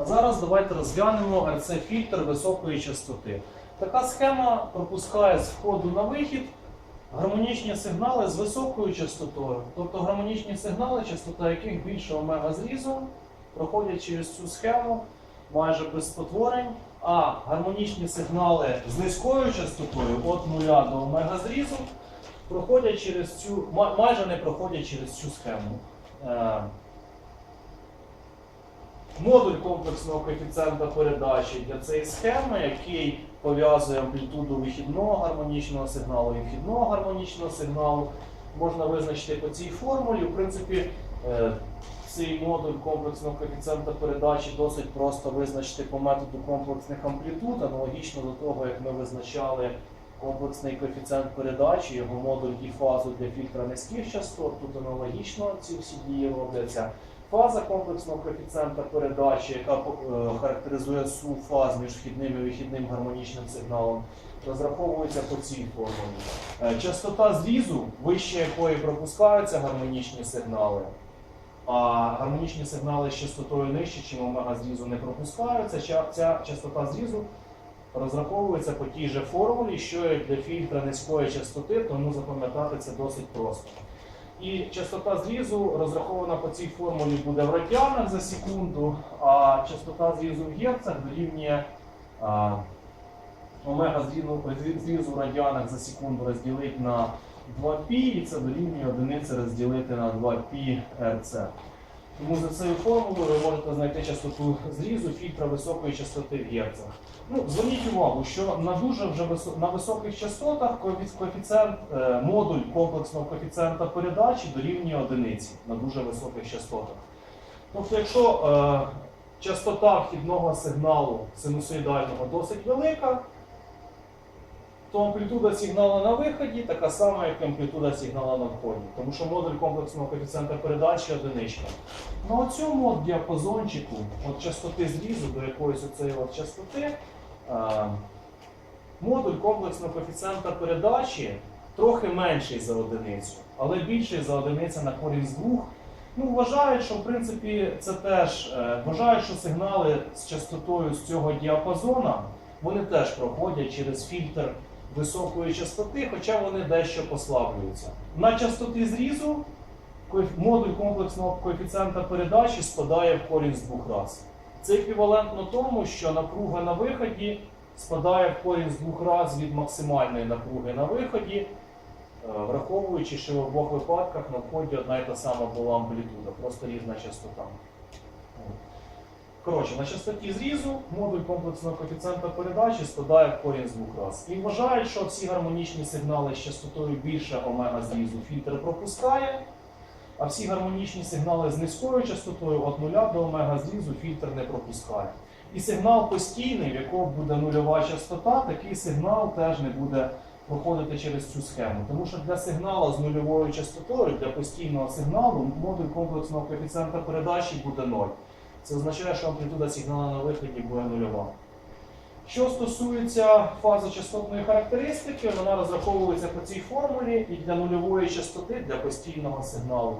А зараз давайте розглянемо RC-фільтр високої частоти. Така схема пропускає з входу на вихід гармонічні сигнали з високою частотою. Тобто гармонічні сигнали, частота яких більше омега зрізу, проходять через цю схему майже без спотворень, а гармонічні сигнали з низькою частотою від 0 до омега зрізу проходять через цю, майже не проходять через цю схему. Модуль комплексного коефіцієнта передачі для цієї схеми, який пов'язує амплітуду вихідного гармонічного сигналу і вхідного гармонічного сигналу, можна визначити по цій формулі. В принципі, е, цей модуль комплексного коефіцієнта передачі досить просто визначити по методу комплексних амплітуд, аналогічно до того, як ми визначали комплексний коефіцієнт передачі, його модуль і фазу для фільтра низьких частот. Тут аналогічно ці всі дії робляться. Фаза комплексного коефіцієнта передачі, яка е, характеризує сум фаз між вхідним і вихідним гармонічним сигналом, розраховується по цій формулі. Е, Частота зрізу, вище якої пропускаються гармонічні сигнали, а гармонічні сигнали з частотою нижче, чим омега зрізу не пропускаються. Ця частота зрізу розраховується по тій же формулі, що і для фільтра низької частоти, тому запам'ятати це досить просто. І частота зрізу розрахована по цій формулі буде в радіанах за секунду, а частота зрізу в герцах дорівнює омега зрізу, зрізу в радіанах за секунду розділити на 2π, і це дорівнює одиниці розділити на 2π РЦ. Тому за цією формулою ви можете знайти частоту зрізу фільтра високої частоти в герцах. Ну, зверніть увагу, що на дуже вже висо- на високих частотах коефіцієнт, е, модуль комплексного коефіцієнта передачі дорівнює одиниці на дуже високих частотах. Тобто, якщо е, частота вхідного сигналу синусоїдального досить велика, то амплітуда сигналу на виході така сама, як і амплітуда сигналу на вході. Тому що модуль комплексного коефіцієнта передачі одиничка. На цьому діапазончику от частоти зрізу до якоїсь оцеї от частоти, е, модуль комплексного коефіцієнта передачі трохи менший за одиницю, але більший за одиниця на користь двох. Ну, вважають, що в принципі це теж е, вважають, що сигнали з частотою з цього діапазона вони теж проходять через фільтр високої частоти, хоча вони дещо послаблюються. На частоти зрізу модуль комплексного коефіцієнта передачі спадає в корінь з двох раз. Це еквівалентно тому, що напруга на виході спадає в корінь з двох раз від максимальної напруги на виході, е, враховуючи, що в обох випадках на вході одна і та сама була амплітуда, просто різна частота. Коротше, на частоті зрізу модуль комплексного коефіцієнта передачі складає в корінь з двох раз. І вважають, що всі гармонічні сигнали з частотою більше омега зрізу фільтр пропускає, а всі гармонічні сигнали з низькою частотою від 0 до омега зрізу фільтр не пропускає. І сигнал постійний, в якого буде нульова частота, такий сигнал теж не буде проходити через цю схему. Тому що для сигналу з нульовою частотою, для постійного сигналу, модуль комплексного коефіцієнта передачі буде 0. Це означає, що амплітуда сигналу на виході буде нульова. Що стосується фази частотної характеристики, вона розраховується по цій формулі і для нульової частоти для постійного сигналу.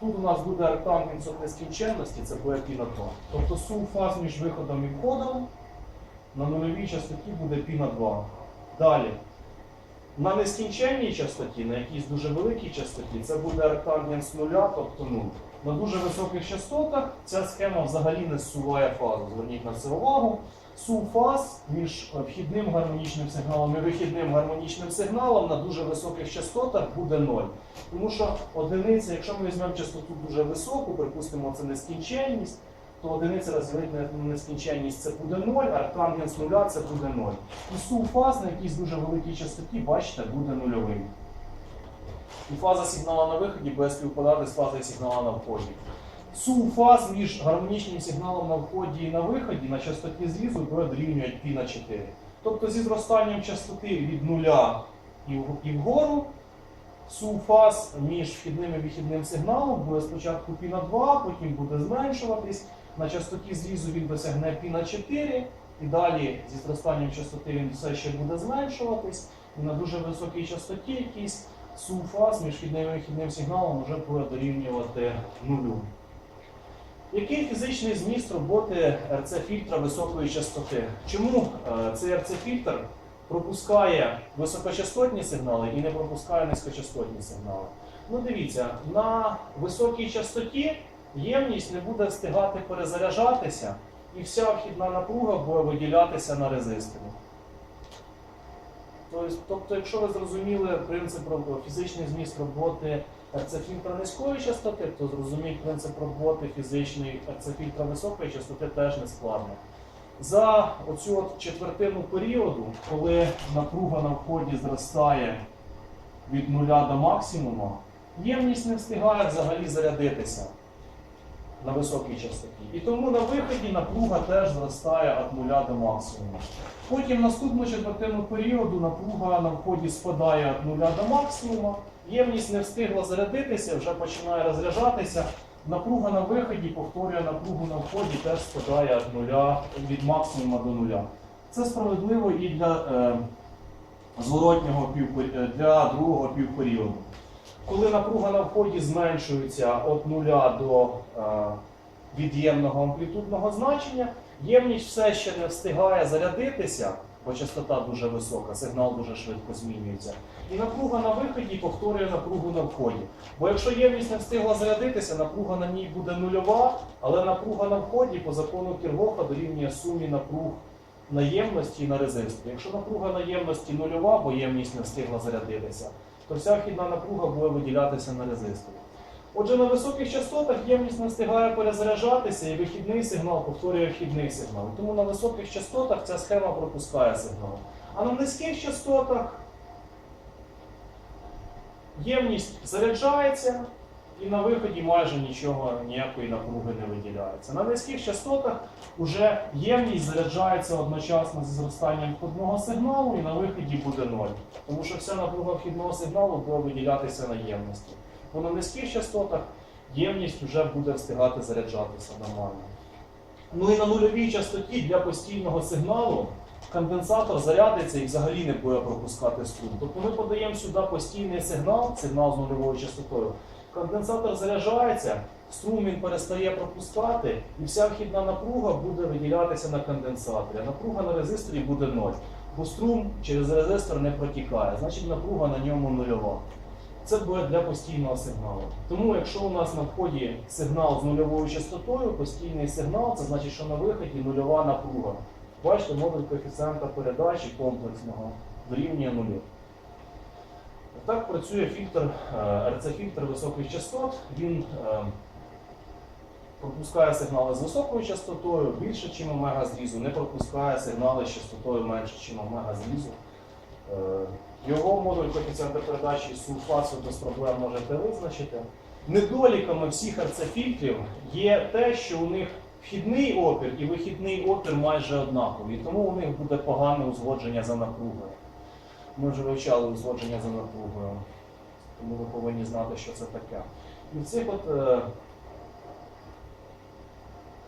Тут у нас буде ректангенс от нескінченності, це буде пі на 2. Тобто сум фаз між виходом і входом на нульовій частоті буде пі на 2. Далі. На нескінченній частоті, на якійсь дуже великій частоті, це буде ректангенс нуля, тобто 0. На дуже високих частотах ця схема взагалі не зсуває фазу. Зверніть на це увагу. Сум фаз між вхідним гармонічним сигналом і вихідним гармонічним сигналом на дуже високих частотах буде 0. Тому що одиниця, якщо ми візьмемо частоту дуже високу, припустимо, це нескінченність, то одиниця розділити на нескінченність це буде 0, а ректангенс нуля це буде 0. І сум фаз на якійсь дуже великій частоті, бачите, буде нульовим І фаза сигналу на виході буде співпадати з фазою сигналу на вході. Сум фаз між гармонічним сигналом на вході і на виході на частоті зрізу буде дорівнювати π на 4. Тобто зі зростанням частоти від нуля і в- і вгору сум фаз між вхідним і вихідним сигналом буде спочатку π на 2, потім буде зменшуватись. На частоті зрізу він досягне π на 4, і далі зі зростанням частоти він все ще буде зменшуватись. І на дуже високій частоті якийсь сум фаз між вхідним і вихідним сигналом вже буде дорівнювати нулю. Який фізичний зміст роботи РЦ-фільтра високої частоти? Чому е, цей РЦ-фільтр пропускає високочастотні сигнали і не пропускає низькочастотні сигнали? Ну дивіться, на високій частоті ємність не буде встигати перезаряджатися, і вся вхідна напруга буде виділятися на резисторі. Тобто, тобто, якщо ви зрозуміли принцип фізичний зміст роботи РЦ-фільтра низької частоти, то зрозуміть принцип роботи фізичної РЦ-фільтра високої частоти теж не складно. За оцю от четвертину періоду, коли напруга на вході зростає від нуля до максимуму, ємність не встигає взагалі зарядитися на високій частоті. І тому на виході напруга теж зростає від нуля до максимуму. Потім наступну четвертину періоду напруга на вході спадає від нуля до максимуму, ємність не встигла зарядитися, вже починає розряджатися. Напруга на виході повторює напругу на вході, теж спадає від нуля від максимуму до нуля. Це справедливо і для е, зворотнього півпер- е, для другого півперіоду. Коли напруга на вході зменшується від нуля до від'ємного амплітудного значення, ємність все ще не встигає зарядитися, бо частота дуже висока, сигнал дуже швидко змінюється. І напруга на виході повторює напругу на вході. Бо якщо ємність не встигла зарядитися, напруга на ній буде нульова, але напруга на вході по закону Кіргофа дорівнює сумі напруг на ємності і на резисторі. Якщо напруга на ємності нульова, бо ємність не встигла зарядитися, то вся вхідна напруга буде виділятися на резисторі. Отже, на високих частотах ємність не встигає перезаряджатися і вихідний сигнал повторює вхідний сигнал. Тому на високих частотах ця схема пропускає сигнал. А на низьких частотах ємність заряджається і на виході майже нічого, ніякої напруги не виділяється. На низьких частотах вже ємність заряджається одночасно зі зростанням входного сигналу і на виході буде ноль. Тому що вся напруга вхідного сигналу буде виділятися на ємності. Бо на низьких частотах ємність вже буде встигати заряджатися нормально. Ну і на нульовій частоті для постійного сигналу конденсатор зарядиться і взагалі не буде пропускати струм. Тобто ми подаємо сюди постійний сигнал, сигнал з нульовою частотою. Конденсатор заряджається, струм він перестає пропускати, і вся вхідна напруга буде виділятися на конденсаторі. Напруга на резисторі буде 0. Бо струм через резистор не протікає, значить напруга на ньому нульова. Це буде для постійного сигналу. Тому, якщо у нас на вході сигнал з нульовою частотою, постійний сигнал, це значить, що на виході нульова напруга. Бачите, модуль коефіцієнта передачі комплексного дорівнює нулю. Так працює фільтр, е, РЦ-фільтр високих частот. Він е, пропускає сигнали з високою частотою більше, ніж омега зрізу, не пропускає сигнали з частотою менше, ніж омега зрізу. Його модуль коефіцієнта передачі сульфат ви без проблем можете визначити. Недоліками всіх РЦ-фільтрів є те, що у них вхідний опір і вихідний опір майже однакові, тому у них буде погане узгодження за напругою. Ми вже вивчали узгодження за напругою, тому ви повинні знати, що це таке. І в цих от е,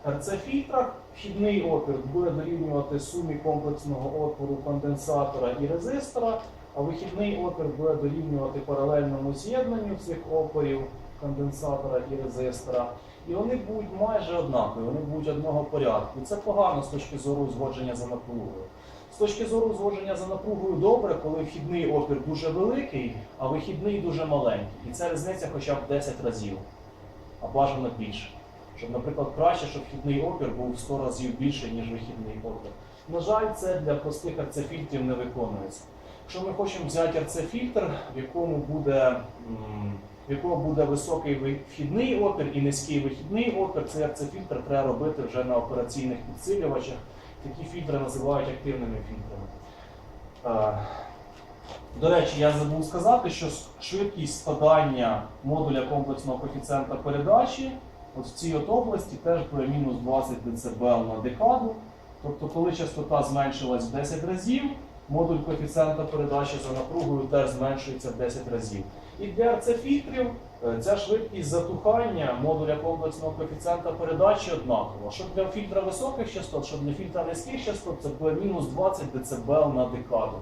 РЦ-фільтрах вхідний опір буде дорівнювати сумі комплексного отвору конденсатора і резистора, а вихідний опір буде дорівнювати паралельному з'єднанню цих опорів конденсатора і резистора. І вони будуть майже однакові, вони будуть одного порядку. Це погано з точки зору узгодження за напругою. З точки зору узгодження за напругою добре, коли вхідний опір дуже великий, а вихідний дуже маленький. І це різниця хоча б 10 разів, а бажано більше. Щоб, наприклад, краще, щоб вхідний опір був в 100 разів більший, ніж вихідний опір. На жаль, це для простих РЦ-фільтрів не виконується. Якщо ми хочемо взяти РЦ-фільтр, в якому буде, в якого буде високий ви- вхідний опір і низький вихідний опір, цей РЦ-фільтр треба робити вже на операційних підсилювачах. Такі фільтри називають активними фільтрами. Е, До речі, я забув сказати, що швидкість спадання модуля комплексного коефіцієнта передачі от в цій от області теж буде мінус 20 дБ на декаду. Тобто, коли частота зменшилась в 10 разів, модуль коефіцієнта передачі за напругою теж зменшується в 10 разів. І для РЦ-фільтрів е, ця швидкість затухання модуля комплексного коефіцієнта передачі однакова. Щоб для фільтра високих частот, щоб для фільтра низьких частот, це буде мінус 20 дБ на декаду.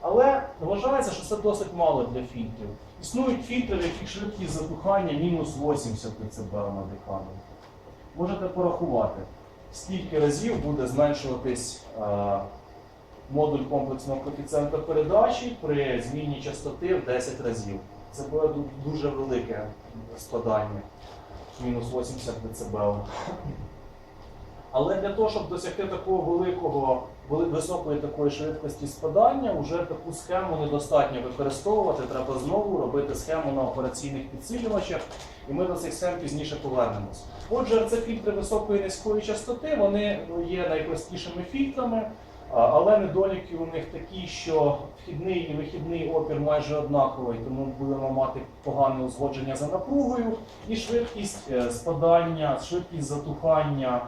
Але вважається, що це досить мало для фільтрів. Існують фільтри, в яких швидкість затухання мінус 80 дБ на декаду. можете порахувати, скільки разів буде зменшуватись е, модуль комплексного коефіцієнта передачі при зміні частоти в 10 разів. Це буде дуже велике складання, мінус 80 дБ. Але для того, щоб досягти такого великого, високої такої швидкості спадання, вже таку схему недостатньо використовувати. Треба знову робити схему на операційних підсилювачах, і ми до цих схем пізніше повернемось. Отже, РЦ-фільтри високої і низької частоти вони є найпростішими фільтрами, але недоліки у них такі, що вхідний і вихідний опір майже однаковий, тому будемо мати погане узгодження за напругою, і швидкість е, спадання, швидкість затухання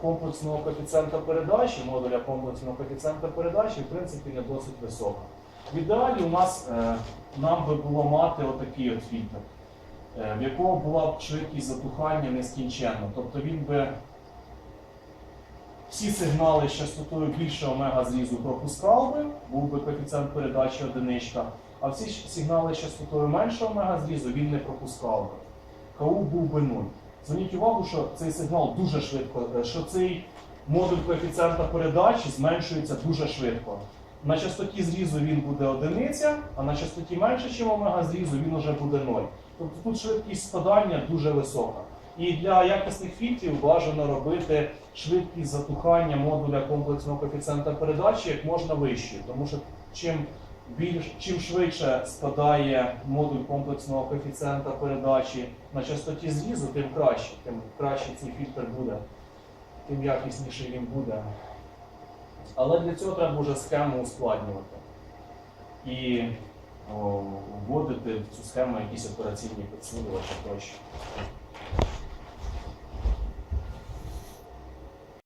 комплексного коефіцієнта передачі, модуля комплексного коефіцієнта передачі, в принципі, не досить висока. В ідеалі у нас е, нам би було мати отакий от фільтр, е, в якого була б швидкість затухання нескінченна. Тобто він би всі сигнали з частотою більше омега зрізу пропускав би, був би коефіцієнт передачі одиничка, а всі сигнали з частотою менше омега зрізу він не пропускав би. КУ був би 0. Зверніть увагу, що цей сигнал дуже швидко, е, що цей модуль коефіцієнта передачі зменшується дуже швидко. На частоті зрізу він буде одиниця, а на частоті менше, ніж омега зрізу, він вже буде 0. Тобто тут швидкість спадання дуже висока. І для якісних фільтрів бажано робити швидкість затухання модуля комплексного коефіцієнта передачі як можна вищою, тому що чим більш чим швидше спадає модуль комплексного коефіцієнта передачі на частоті зрізу, тим краще, тим краще цей фільтр буде, тим якісніший він буде. Але для цього треба вже схему ускладнювати і о, вводити в цю схему якісь операційні підсилювачі тощо.